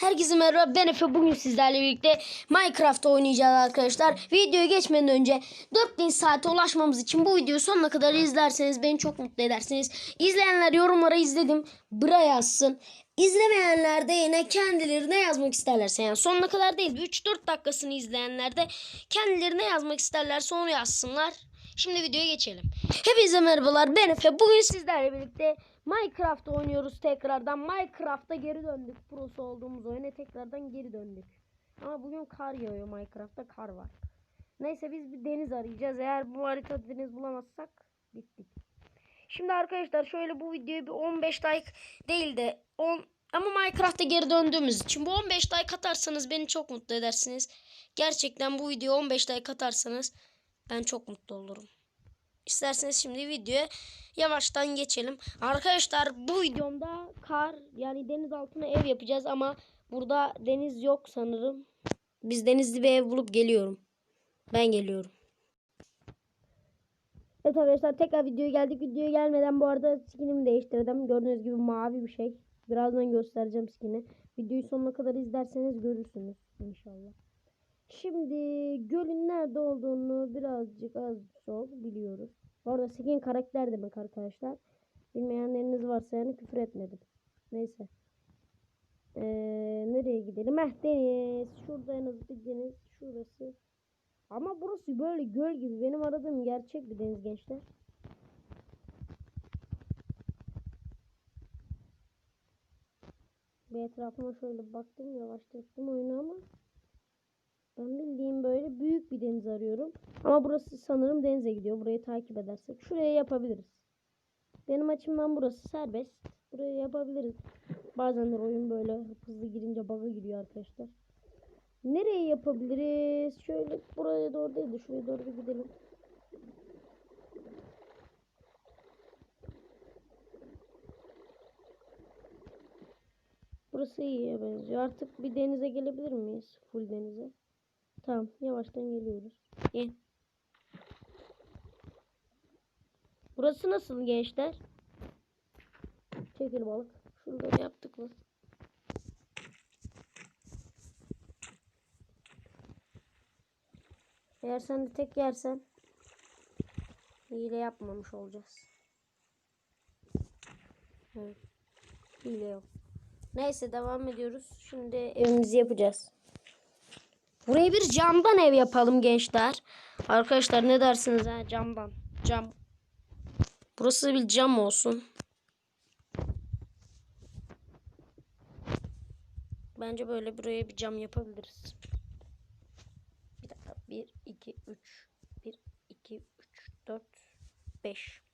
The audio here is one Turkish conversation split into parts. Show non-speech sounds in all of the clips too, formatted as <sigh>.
Herkese merhaba ben Efe bugün sizlerle birlikte Minecraft oynayacağız arkadaşlar. Videoya geçmeden önce 4000 saate ulaşmamız için bu videoyu sonuna kadar izlerseniz beni çok mutlu edersiniz. İzleyenler yorumlara izledim bra yazsın. İzlemeyenler de yine kendileri ne yazmak isterlerse yani sonuna kadar değil 3-4 dakikasını izleyenler de kendileri ne yazmak isterlerse onu yazsınlar. Şimdi videoya geçelim. Hepinize merhabalar ben Efe. Bugün sizlerle birlikte Minecraft oynuyoruz tekrardan. Minecraft'a geri döndük. Prosu olduğumuz oyuna tekrardan geri döndük. Ama bugün kar yağıyor Minecraft'ta kar var. Neyse biz bir deniz arayacağız. Eğer bu haritada deniz bulamazsak bittik. Şimdi arkadaşlar şöyle bu videoyu bir 15 like değil de 10 ama Minecraft'a geri döndüğümüz için bu 15 like atarsanız beni çok mutlu edersiniz. Gerçekten bu videoya 15 like atarsanız ben çok mutlu olurum. İsterseniz şimdi videoya yavaştan geçelim. Arkadaşlar bu videomda kar yani deniz altına ev yapacağız ama burada deniz yok sanırım. Biz denizli bir ev bulup geliyorum. Ben geliyorum. Evet arkadaşlar tekrar videoya geldik. Videoya gelmeden bu arada skinimi değiştirdim. Gördüğünüz gibi mavi bir şey. Birazdan göstereceğim skini. Videoyu sonuna kadar izlerseniz görürsünüz inşallah. Şimdi gölün nerede olduğunu birazcık az çok biliyoruz. Bu arada skin karakter demek arkadaşlar. Bilmeyenleriniz varsa yani küfür etmedim. Neyse. Ee, nereye gidelim? Heh deniz. Şurada en az bir deniz. Şurası. Ama burası böyle göl gibi. Benim aradığım gerçek bir deniz gençler. Bir etrafıma şöyle baktım. Yavaşlattım oyunu ama. Ben bildiğim böyle büyük bir deniz arıyorum. Ama burası sanırım denize gidiyor. Burayı takip edersek. Şuraya yapabiliriz. Benim açımdan burası serbest. Buraya yapabiliriz. Bazen oyun böyle hızlı girince bug'a giriyor arkadaşlar. Nereye yapabiliriz? Şöyle buraya doğru değil de şuraya doğru gidelim. Burası iyiye benziyor. Artık bir denize gelebilir miyiz? Full denize. Tamam yavaştan geliyoruz. Gel. Burası nasıl gençler? Çekil balık. Şurada yaptık mı? Eğer sen de tek yersen hile yapmamış olacağız. Evet. Hile yok. Neyse devam ediyoruz. Şimdi evimizi yapacağız. Buraya bir camdan ev yapalım gençler. Arkadaşlar ne dersiniz ha camdan? Cam. Burası bir cam olsun. Bence böyle buraya bir cam yapabiliriz. Bir dakika. 1, 2, 3. 1, 2, 3, 4, 5.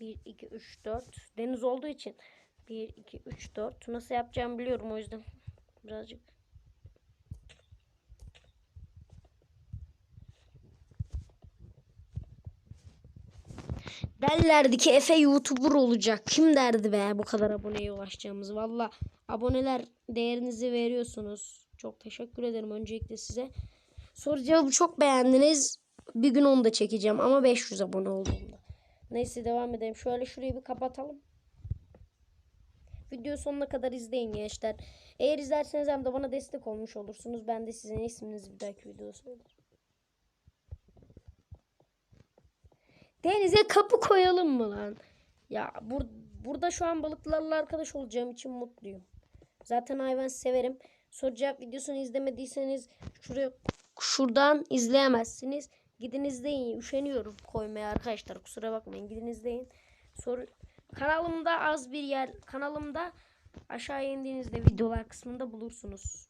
Bir, iki, üç, dört. Deniz olduğu için. Bir, iki, üç, dört. Nasıl yapacağımı biliyorum o yüzden. Birazcık. Derlerdi ki Efe YouTuber olacak. Kim derdi be bu kadar aboneye ulaşacağımız. Valla aboneler değerinizi veriyorsunuz. Çok teşekkür ederim öncelikle size. Soru cevabı çok beğendiniz. Bir gün onu da çekeceğim ama 500 abone olduğumda. Neyse devam edelim. Şöyle şurayı bir kapatalım. Video sonuna kadar izleyin gençler. Eğer izlerseniz hem de bana destek olmuş olursunuz. Ben de sizin isminizi bir dahaki videoda söylerim. Denize kapı koyalım mı lan? Ya bur burada şu an balıklarla arkadaş olacağım için mutluyum. Zaten hayvan severim. Soru cevap videosunu izlemediyseniz şuraya şuradan izleyemezsiniz. Gidin izleyin. Üşeniyorum koymaya arkadaşlar. Kusura bakmayın. Gidin izleyin. Soru kanalımda az bir yer kanalımda aşağı indiğinizde videolar kısmında bulursunuz.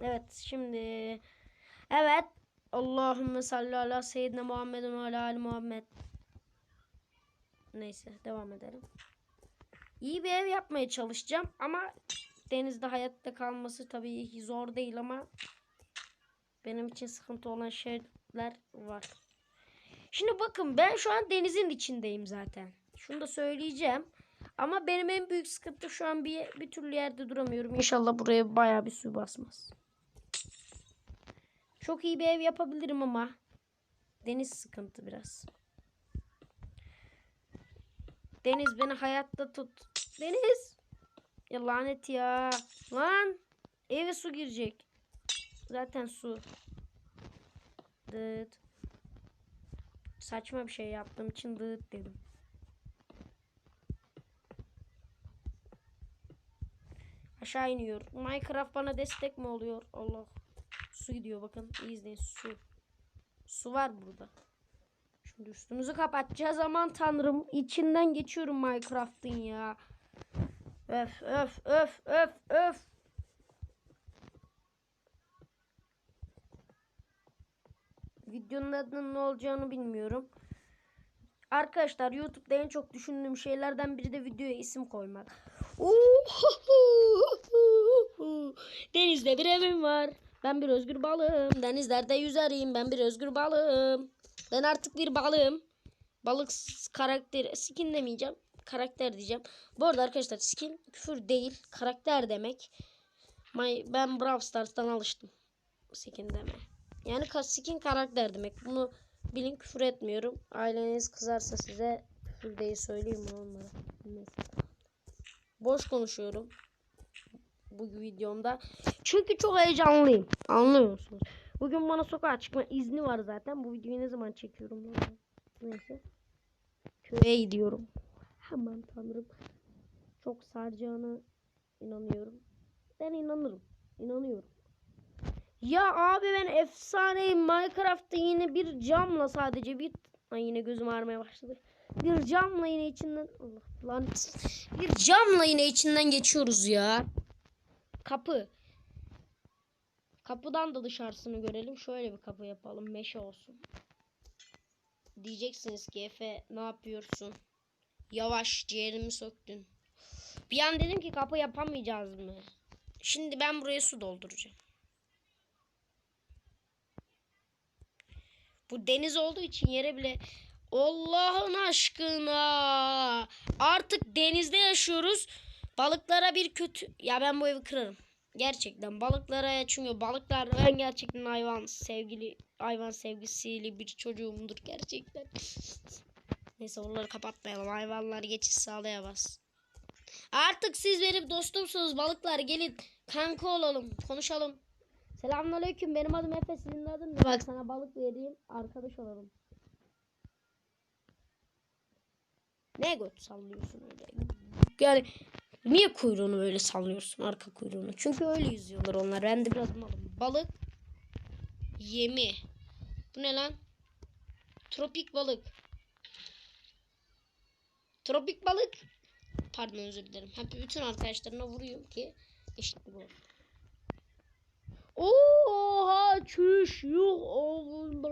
Evet şimdi evet Allahümme salli ala seyyidine Muhammedin ve ala ali Muhammed. Neyse devam edelim. İyi bir ev yapmaya çalışacağım ama denizde hayatta kalması tabii zor değil ama benim için sıkıntı olan şeyler var. Şimdi bakın ben şu an denizin içindeyim zaten. Şunu da söyleyeceğim. Ama benim en büyük sıkıntı şu an bir, bir türlü yerde duramıyorum. İnşallah buraya bayağı bir su basmaz. Çok iyi bir ev yapabilirim ama deniz sıkıntı biraz. Deniz beni hayatta tut. Deniz. Ya lanet ya. Lan. Eve su girecek. Zaten su. Dıt. Saçma bir şey yaptığım için dıt dedim. Aşağı iniyor. Minecraft bana destek mi oluyor? Allah. Su gidiyor bakın. İyi su. Su var burada. Şimdi üstümüzü kapatacağız. Aman tanrım. içinden geçiyorum Minecraft'ın ya. Öf öf öf öf öf. Videonun adının ne olacağını bilmiyorum. Arkadaşlar YouTube'da en çok düşündüğüm şeylerden biri de videoya isim koymak. <laughs> Denizde bir evim var. Ben bir özgür balığım. Denizlerde yüzerim. Ben bir özgür balığım. Ben artık bir balığım. Balık karakter skin demeyeceğim. Karakter diyeceğim. Bu arada arkadaşlar skin küfür değil. Karakter demek. My, ben Brawl Stars'tan alıştım. Skin deme. Yani skin karakter demek. Bunu bilin küfür etmiyorum. Aileniz kızarsa size küfür değil söyleyeyim onlara. Boş konuşuyorum. Bu videomda. Çünkü çok heyecanlıyım. Anlıyor musunuz? Bugün bana sokağa çıkma izni var zaten. Bu videoyu ne zaman çekiyorum? Neyse. Köye gidiyorum. Aman tanrım. Çok saracağına inanıyorum. Ben inanırım. İnanıyorum. Ya abi ben efsaneyim. Minecraft'ta yine bir camla sadece bir... Ay yine gözüm ağrımaya başladı. Bir camla yine içinden... Allah lan. Bir camla yine içinden geçiyoruz ya. Kapı. Kapıdan da dışarısını görelim. Şöyle bir kapı yapalım. Meşe olsun. Diyeceksiniz ki Efe ne yapıyorsun? Yavaş ciğerimi söktün. Bir an dedim ki kapı yapamayacağız mı? Şimdi ben buraya su dolduracağım. Bu deniz olduğu için yere bile Allah'ın aşkına artık denizde yaşıyoruz. Balıklara bir kötü ya ben bu evi kırarım. Gerçekten balıklara çünkü balıklar ben gerçekten hayvan sevgili hayvan sevgisiyle bir çocuğumdur gerçekten. Neyse onları kapatmayalım. Hayvanlar geçiş sağlayamaz. Artık siz benim dostumsunuz balıklar gelin kanka olalım konuşalım. Selamünaleyküm benim adım Efe sizin adın ne? Bak sana balık vereyim arkadaş olalım. Ne göt sallıyorsun öyle? Yani niye kuyruğunu böyle sallıyorsun arka kuyruğunu? Çünkü öyle yüzüyorlar onlar. Ben de biraz malım. Balık yemi. Bu ne lan? Tropik balık. Tropik balık. Pardon özür dilerim. Hep bütün arkadaşlarına vuruyorum ki eşitlik olsun. Oha çüş yuh oğlum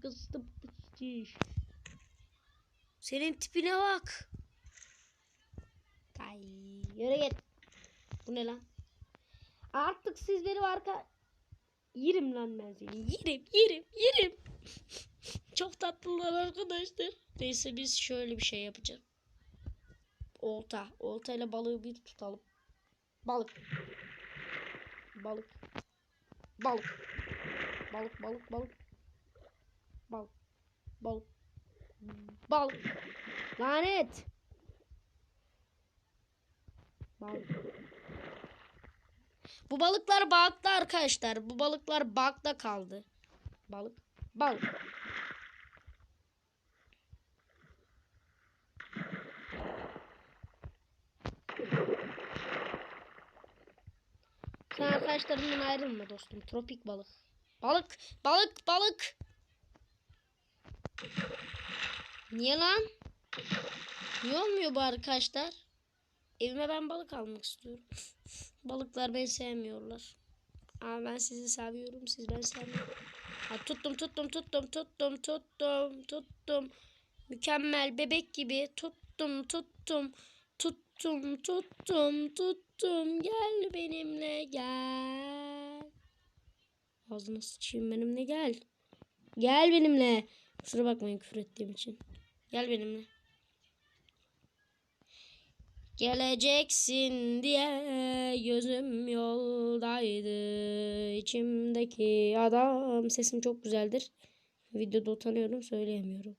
kıstım çüş. Senin tipine bak. Ay yürü git. Bu ne lan? Artık siz benim arka... Yerim lan ben seni. Yerim yerim yerim. <laughs> Çok tatlılar arkadaşlar. Neyse biz şöyle bir şey yapacağız. Olta. Olta ile balığı bir tutalım. Balık. Balık. Balık. Balık balık balık. Balık. Balık. Balık. Lanet. Balık. Bu balıklar balıkta arkadaşlar. Bu balıklar balıkta kaldı. Balık. Balık. Sen arkadaşlarımdan ayrılma dostum. Tropik balık. Balık, balık, balık. Niye lan? Niye olmuyor bu arkadaşlar? Evime ben balık almak istiyorum. <laughs> Balıklar beni sevmiyorlar. Ama ben sizi seviyorum. Siz beni sevmiyorum. Ha, tuttum tuttum tuttum tuttum tuttum tuttum. Mükemmel bebek gibi tuttum tuttum. Tuttum tuttum tuttum. Gel benimle gel. Ağzına sıçayım benimle gel. Gel benimle. Kusura bakmayın küfür ettiğim için. Gel benimle. Geleceksin diye gözüm yoldaydı. içimdeki adam. Sesim çok güzeldir. Videoda utanıyorum söyleyemiyorum.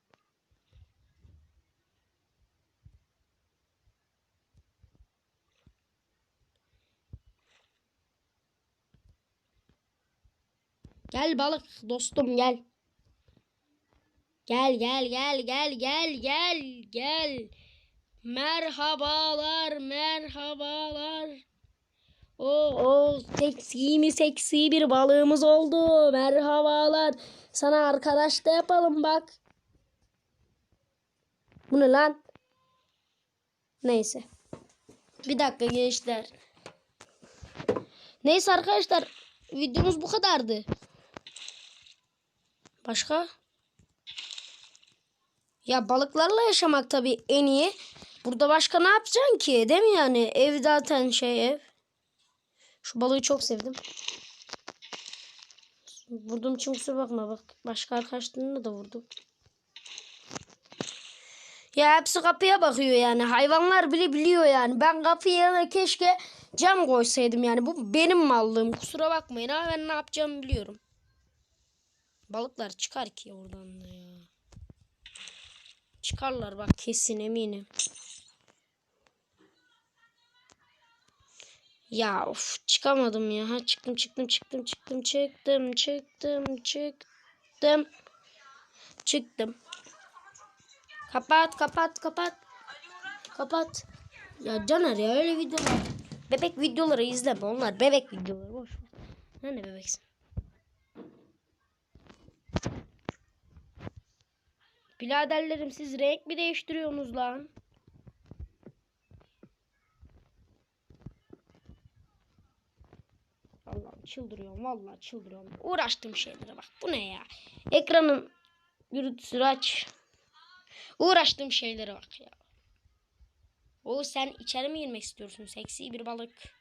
Gel balık dostum gel. Gel gel gel gel gel gel gel. Merhabalar merhabalar. O o seksi mi seksi bir balığımız oldu. Merhabalar. Sana arkadaş da yapalım bak. Bu ne lan? Neyse. Bir dakika gençler. Neyse arkadaşlar. Videomuz bu kadardı. Başka? Ya balıklarla yaşamak tabii en iyi. Burada başka ne yapacaksın ki? Değil mi yani? Ev zaten şey ev. Şu balığı çok sevdim. Vurdum için kusura bakma bak. Başka arkadaşlarına da vurdum. Ya hepsi kapıya bakıyor yani. Hayvanlar bile biliyor yani. Ben kapıya keşke cam koysaydım yani. Bu benim mallığım. Kusura bakmayın ama ben ne yapacağımı biliyorum. Balıklar çıkar ki oradan da ya. Çıkarlar bak kesin eminim. Ya of çıkamadım ya. Ha, çıktım çıktım çıktım çıktım çıktım çıktım çıktım. Çıktım. Kapat kapat kapat. Kapat. Ya Caner ya öyle videolar. Bebek videoları izleme onlar bebek videoları boş ver. Ne bebeksin? Biraderlerim siz renk mi değiştiriyorsunuz lan? Allah'ım çıldırıyorum vallahi çıldırıyorum. Uğraştığım şeylere bak. Bu ne ya? Ekranın gürültüsünü aç. Uğraştığım şeylere bak ya. O sen içeri mi girmek istiyorsun? Seksi bir balık.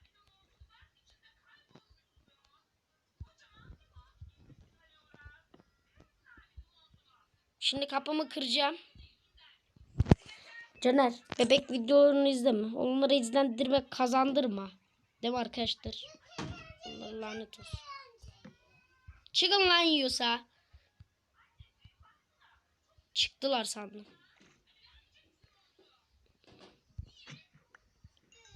Şimdi kapımı kıracağım. Caner bebek videolarını izleme. Onları izlendirme kazandırma. Değil mi arkadaşlar? Onlara lanet olsun. Çıkın lan yiyorsa. Çıktılar sandım.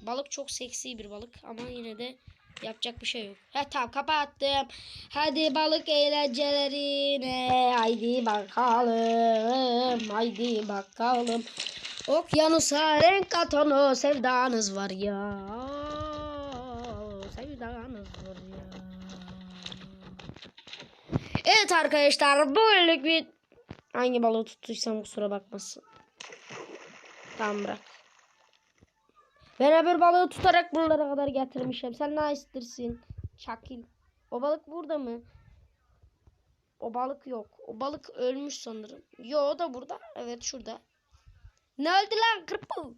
Balık çok seksi bir balık ama yine de yapacak bir şey yok. Ha tamam kapattım. Hadi balık eğlencelerine. Haydi bakalım. Haydi bakalım. Okyanusa renk katan o sevdanız var ya. Sevdanız var ya. Evet arkadaşlar böylelik bir hangi balığı tuttuysam kusura bakmasın. Tamam bırak. Ben öbür balığı tutarak buralara kadar getirmişim. Sen ne istersin? Şakil. O balık burada mı? O balık yok. O balık ölmüş sanırım. Yo o da burada. Evet şurada. Ne öldü lan kırpı?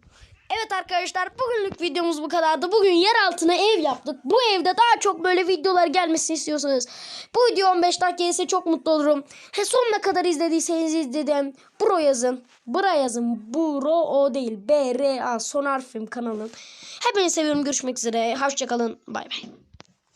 Evet arkadaşlar bugünlük videomuz bu kadardı. Bugün yer altına ev yaptık. Bu evde daha çok böyle videolar gelmesini istiyorsanız bu video 15 dakika ise çok mutlu olurum. He sonuna kadar izlediyseniz izledim. Bro yazın. Bra yazın. Bro o değil. B R A son harfim kanalım. Hepinizi seviyorum. Görüşmek üzere. Hoşçakalın. Bay bay.